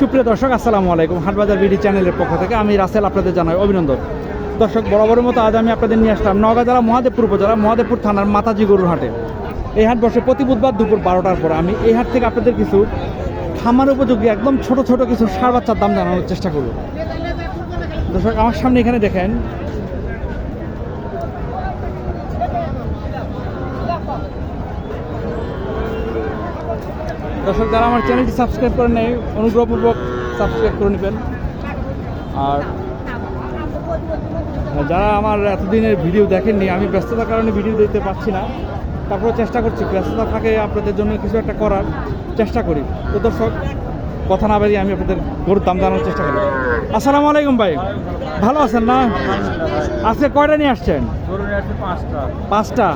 সুপ্রিয় দর্শক, আসসালামু আলাইকুম। হাটবাজার বিডি চ্যানেলের পক্ষ থেকে আমি রাসেল আপনাদের জানাই অভিনন্দন। দর্শক, বরাবরের মতো আজ আমি আপনাদের নিয়ে আসলাম নওগাঁ জেলা মহাদেবপুর উপজেলা মহাদেবপুর থানার মাতাজি গরুর হাটে। এই হাট বসে প্রতি বুধবার দুপুর বারোটার পর আমি এই হাট থেকে আপনাদের কিছু খামার উপযোগী, একদম ছোট ছোট কিছু সার বাচ্চার দাম জানানোর চেষ্টা করব। দর্শক, আমার সামনে এখানে দেখেন দর্শক যারা আমার চ্যানেলটি সাবস্ক্রাইব করেন নাই অনুগ্রহপূর্বক সাবস্ক্রাইব করে নেবেন। আর যারা আমার এতদিনের ভিডিও দেখেননি আমি ব্যস্ততার কারণে ভিডিও দিতে পারছি না। তারপরে চেষ্টা করছি ব্যস্ততা থাকে আপনাদের জন্য কিছু একটা করার চেষ্টা করি। তো দর্শক কথা না বাড়িয়ে আমি আপনাদের গরুর দাম জানানোর চেষ্টা করি। আসসালামু আলাইকুম ভাই ভালো আছেন না? আজকে কয়টা নিয়ে আসছেন? পাঁচটা। পাঁচটা।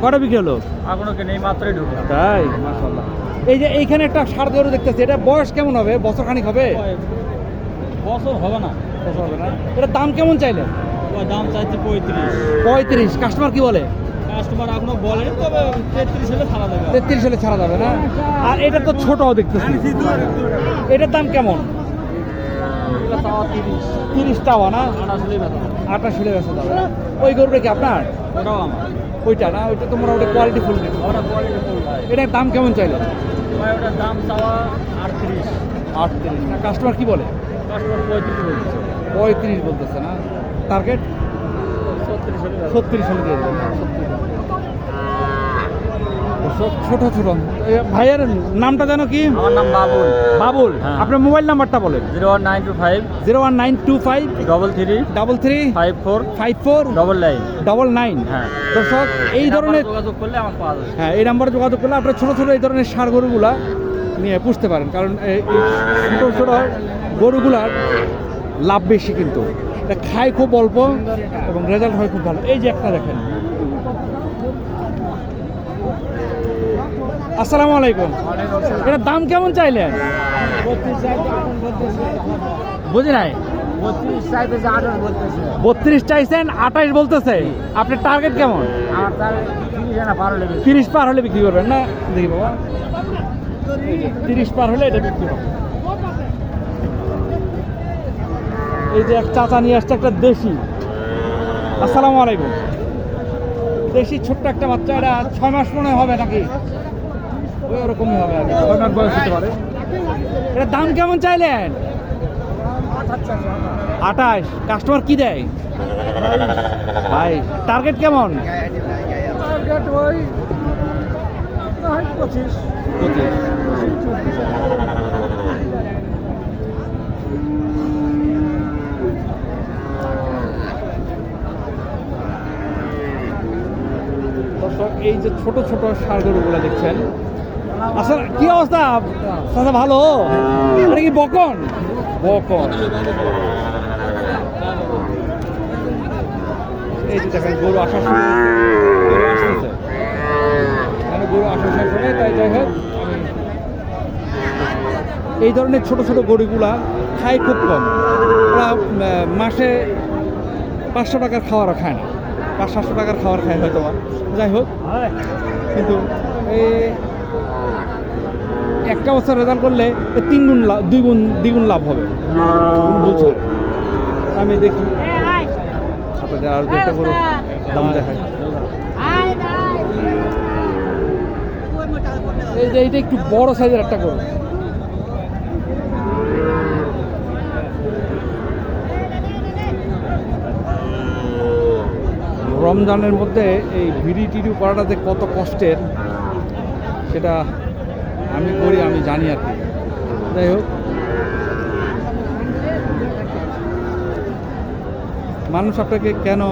কয়টা বিক্রি হলো? তাই? মাশাল্লাহ এই যে এইখানে একটা সার গরু দেখতেছি। এটা বয়স কেমন হবে? বছর খানিক হবে? বছর হবে না। বছর হবে না। এটা দাম কেমন চাইলে? দাম চাইছে পঁয়ত্রিশ। পঁয়ত্রিশ। কাস্টমার কি বলে? কাস্টমার এখনও বলে তবে তেত্রিশ হলে ছাড়া দেবে তেত্রিশ হলে ছাড়া যাবে না? আর এটা তো ছোট দেখতেছি। এটার দাম কেমন? তিরিশ। টাওয়া না? হলে বেচা যাবে। ওই গরুটা কি আপনার? ওটাও আমার। ওইটা না? ওইটা তো মোটামুটি কোয়ালিটি ফুল ওটা কোয়ালিটি ফুল এটার দাম কেমন চাইলেন ভাই ওটার দাম চাওয়া আটত্রিশ। আটত্রিশ। না কাস্টমার কি বলে? কাস্টমার পঁয়ত্রিশ বলতেছে। পঁয়ত্রিশ বলতেছে না। টার্গেট ছত্রিশ হলে। ছত্রিশ হলে দিয়ে দেবেন। সব ছোট ছোট। ভাইয়ের নামটা জানো কি? আমার নাম বাবুল। বাবুল। হ্যাঁ। আপনার মোবাইল নাম্বারটা বলেন। Zero one nine two five. Zero one nine two five. Double three double three five four five four double nine double nine হ্যাঁ। দর্শক এই ধরনের যোগাযোগ করলে আমার পাওয়া যাবে। হ্যাঁ এই নাম্বারে যোগাযোগ করলে আপনার ছোটো ছোটো এই ধরনের সার গরুগুলা নিয়ে পুষতে পারেন। কারণ এই এই ছোটো ছোটো গরুগুলার লাভ বেশি কিন্তু। এটা খায় খুব অল্প এবং রেজাল্ট হয় খুব ভালো। এই যে একটা দেখেন। আসসালামু আলাইকুম। এটার দাম কেমন চাইলেন? বুঝি নাই? বত্রিশ চাইছেন, আঠাইশ বলতেছে। আপনার টার্গেট কেমন? তিরিশ পার হলে বিক্রি করবেন না? দেখি বাবা। তিরিশ পার হলে এটা বিক্রি এই যে এক চাচা নিয়ে আসছে একটা দেশি। আসসালামু আলাইকুম। দেশি ছোট্ট একটা বাচ্চা, এটা ছয় মাস মনে হবে নাকি? ওই ওরকমই হবে মাস বয়স হতে পারে। এটা দাম কেমন চাইলেন? আঠাশ। কাস্টমার কি দেয়? ভাই টার্গেট কেমন? ওই পঁচিশ। পঁচিশ। দর্শক এই যে ছোট ছোট সার গরুগুলো দেখছেন আসলে কি অবস্থা? চাচা ভালো? এটা কি বকন? বকন। এই যে দেখেন গরু আসার সময় গরু আসার সময় তাই যাই হোক। এই ধরনের ছোট ছোট গরুগুলা খায় খুব কম। ওরা মাসে পাঁচশো টাকার খাওয়ারও খায় না। পাঁচ সাতশো টাকার খাবার খায় হয়তো। যাই হোক। কিন্তু এই একটা বছর রেজাল্ট করলে তিন গুণ লাভ দুই গুণ দ্বিগুণ লাভ হবে। বলছো আমি দেখি। আপনাদের আর দুটো গরু দাম দেখাই। এই যে এইটা একটু বড় সাইজের একটা গরু রমজানের মধ্যে এই ভিডি টিডি করাটা যে কত কষ্টের সেটা আমি করি, আমি জানি আর কি। যাই হোক। মানুষ আপনাকে কেন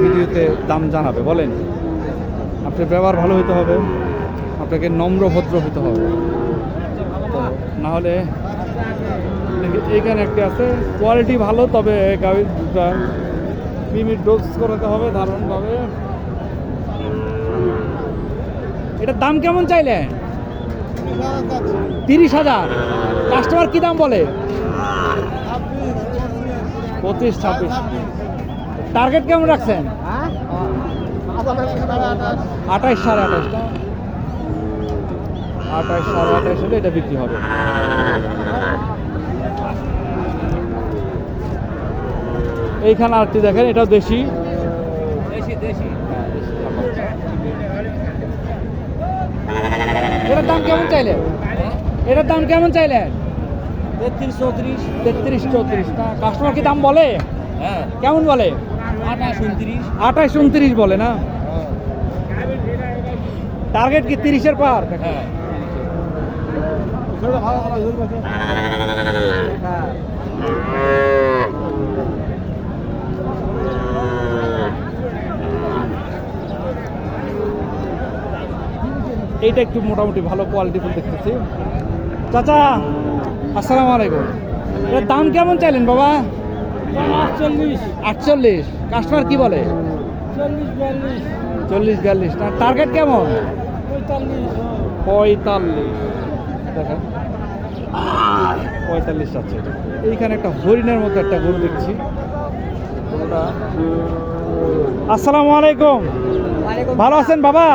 ভিডিওতে দাম জানাবে? বলেন। আপনার ব্যবহার ভালো হতে হবে। আপনাকে নম্র, ভদ্র হতে হবে। না হলে দেখি এখানে একটি আছে কোয়ালিটি ভালো, তবে গাড়ির দুটা মিমির ডোজ করাতে হবে ধারণভাবে। এটার দাম কেমন চাইলেন? তিরিশ হাজার। কাস্টমার কি দাম বলে? পঁচিশ, ছাব্বিশ। টার্গেট কেমন রাখছেন? আঠাশ সাড়ে আঠাশটা আঠাশ সাড়ে আঠাশ হলে এটা বিক্রি হবে। এইখানে আরটি দেখেন এটা দেশি। দেশি দেশি। কেমন চাইলেন এটার দাম কেমন চাইলেন তেত্রিশ চৌত্রিশ তেত্রিশ চৌত্রিশ। কাস্টমার কি দাম বলে? হ্যাঁ। কেমন বলে? আঠাশ উনত্রিশ। আঠাশ উনত্রিশ বলে না? টার্গেট কি তিরিশের পার? হ্যাঁ। এইটা একটু মোটামুটি ভালো কোয়ালিটি ফুল দেখতেছি। চাচা আসসালামু আলাইকুম। এর দাম কেমন চাইলেন বাবা? আটচল্লিশ। আটচল্লিশ। কাস্টমার কি বলে? চল্লিশ বিয়াল্লিশ। চল্লিশ টার্গেট কেমন? পঁয়তাল্লিশ। পঁয়তাল্লিশ। দেখেন। পঁয়তাল্লিশ আছে। এইখানে একটা হরিণের মতো একটা গরু দেখছি। আসসালামু আলাইকুম। ভালো আছেন বাবা?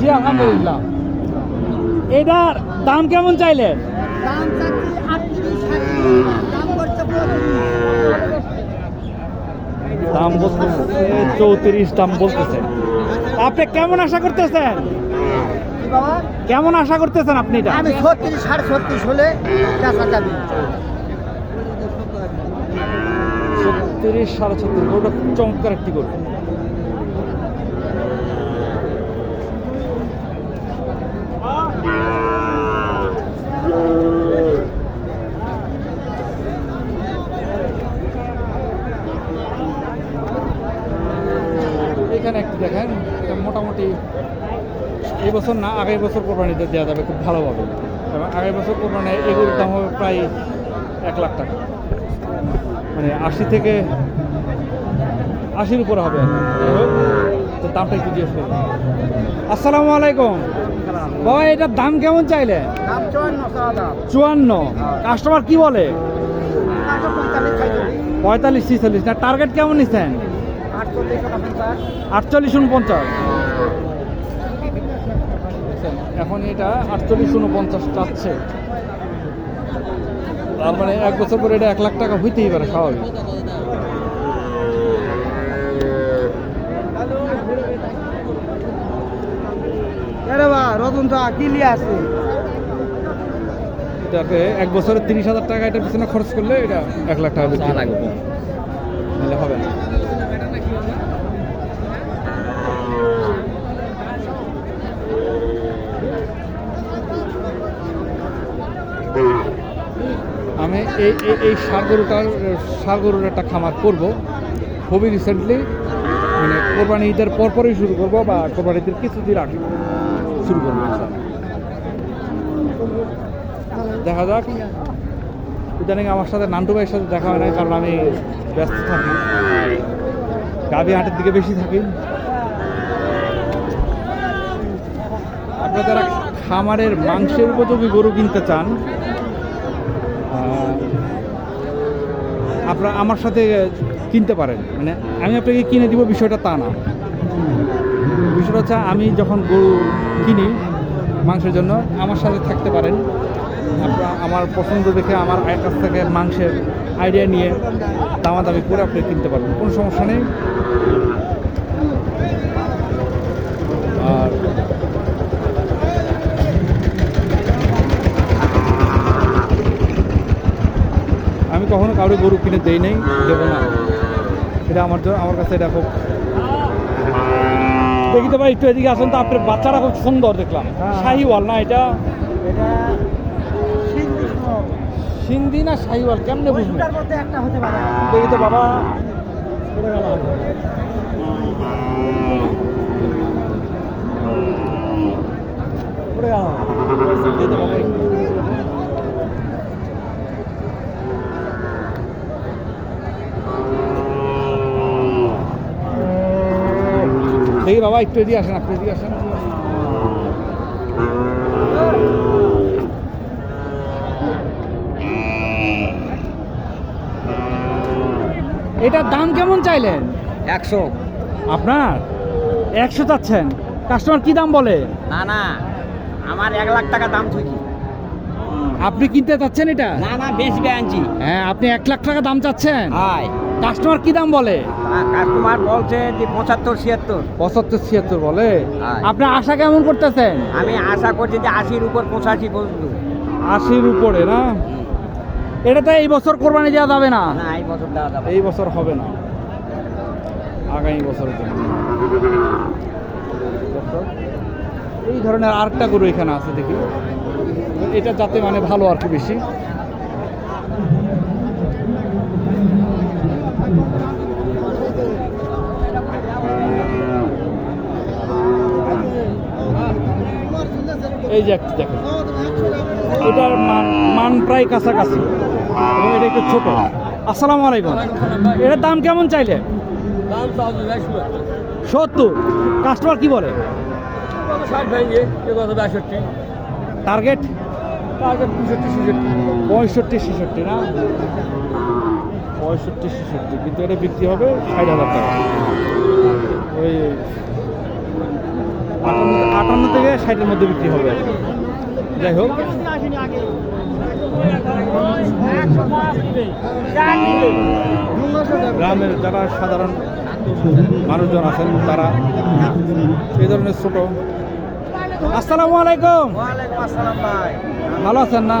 জি আলহামদুলিল্লাহ। এটার দাম কেমন চাইলেন দাম বলতেছে চৌত্রিশ দাম বলতেছে। আপনি কেমন আশা করতেছেন? কেমন আশা করতেছেন আপনি এটা? আমি ছত্রিশ সাড়ে ছত্রিশ হলে বেচা যাবে। ছত্রিশ সাড়ে ছত্রিশ ওটা চমৎকার একটি গরু এখানে একটি দেখেন এটা মোটামুটি এই বছর না আগামী বছর কোরবানিতে দেওয়া যাবে খুব ভালোভাবে। এবং আগামী বছর কোরবানি এগুলোর দাম হবে প্রায় এক লাখ টাকা। মানে আশি থেকে আশির উপরে হবে। তো দামটা একটু জিজ্ঞেস করুন আসসালামু আলাইকুম। বাবা এটার দাম কেমন চাইলে? চুয়ান্ন চুয়ান্ন। কাস্টমার কি বলে? পঁয়তাল্লিশ ছিচল্লিশ না টার্গেট কেমন নিচ্ছেন? আটচল্লিশ উনপঞ্চাশ। দেখছেন, এখন এটা আটচল্লিশ উনপঞ্চাশ চাচ্ছে তার মানে এক বছর পরে এটা এক লাখ টাকা হইতেই পারে স্বাভাবিক। আরে বা রতন চা কি লিয়ে আছে এটাকে এক বছরে তিরিশ হাজার টাকা এটার পিছনে খরচ করলে এটা এক লাখ টাকা লাগবে। নাহলে হবে না। আমি এই, এই- এই সার গরুটার সার গরুর একটা খামার করব। খুবই রিসেন্টলি মানে কোরবানি ঈদের পরপরই শুরু করব বা কোরবানি ঈদের কিছুদিন আগে শুরু করব দেখা যাক। ইদানিং আমার সাথে নান্টু ভাইয়ের সাথে দেখা হয় না কারণ আমি ব্যস্ত থাকি। গাভী হাটের দিকে বেশি থাকি। আপনারা যারা খামারের মাংসের উপযোগী গরু কিনতে চান আপনারা আমার সাথে কিনতে পারেন। মানে আমি আপনাকে কিনে দিব, বিষয়টা তা না। বিষয়টা হচ্ছে আমি যখন গরু কিনি মাংসের জন্য, আমার সাথে থাকতে পারেন। আপনারা আমার পছন্দ দেখে আমার কাছ থেকে মাংসের আইডিয়া নিয়ে দামাদামি করে আপনি কিনতে পারবেন। কোনো সমস্যা নেই আর আমি গরু কিনে দেই নাই দেবো না। এটা আমার জন্য আমার কাছে এটা খুব দেখি তো ভাই একটু এদিকে আসুন তো আপনার বাচ্চারা খুব সুন্দর দেখলাম। শাহিওয়াল না এটা? সিন্ধি না শাহিওয়াল? কেমনে বুঝবেন? দেখি তো বাবা। দেখি তো দেখি বাবা একটু এদিকে আসেন আপনি এদিকে আসেন। এটার দাম কেমন চাইলেন? একশো। আপনার? একশো চাচ্ছেন। কাস্টমার কি দাম বলে? না না আমার এক লাখ টাকা দাম থুই আপনি কিনতে চাচ্ছেন এটা? না না বেশি আনছি হ্যাঁ আপনি এক লাখ টাকা দাম চাচ্ছেন? হাই কাস্টমার কি দাম বলে? কাস্টমার বলছে যে পঁচাত্তর ছিয়াত্তর। পঁচাত্তর ছিয়াত্তর বলে? হ্যাঁ। আপনার আশা কেমন করতেছেন? আমি আশা করছি যে আশির উপর পঁচাশি পর্যন্ত। আশির উপরে না? এটা তো এই বছর কোরবানি দেওয়া যাবে না? না এই বছর দেওয়া যাবে এই বছর হবে না। আগামী বছরের জন্য। এই ধরনের আরেকটা গরু এখানে আছে দেখি। এটা যাতে মানে ভালো আর কি বেশি। এই যে একটা দেখেন। এটার মান মান প্রায় কাছাকাছি। এবং এটা একটু ছোট। আসসালামু আলাইকুম। এটার দাম কেমন চাইলে? সত্তর। কাস্টমার কি বলে? টার্গেট? পঁয়ষট্টি, ছেষট্টি, না? পঁয়ষট্টি, ছেষট্টি। কিন্তু এটা বিক্রি হবে ষাট হাজার টাকা। ওই আটান্ন আটান্ন থেকে ষাটের মধ্যে বিক্রি হবে। যাই হোক। গ্রামের যারা সাধারণ মানুষজন আছেন তারা এই ধরনের ছোট আসসালামু আলাইকুম। আসসালাম ভাই। ভালো আছেন না?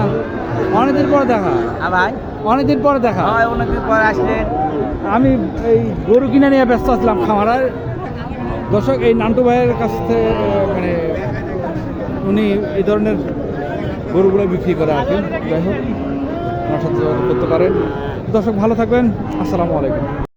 অনেকদিন পরে দেখা। হ্যাঁ ভাই। অনেকদিন পরে দেখা। অনেকদিন পর আসলেন। আমি এই গরু কিনে নিয়ে ব্যস্ত আছিলাম খামারার দর্শক, এই নান্টু ভাইয়ের কাছ থেকে মানে উনি এই ধরনের গরুগুলো বিক্রি করে আর কি। যাই হোক সাথে যোগাযোগ করতে পারেন। দর্শক, ভালো থাকবেন। আসসালামু আলাইকুম।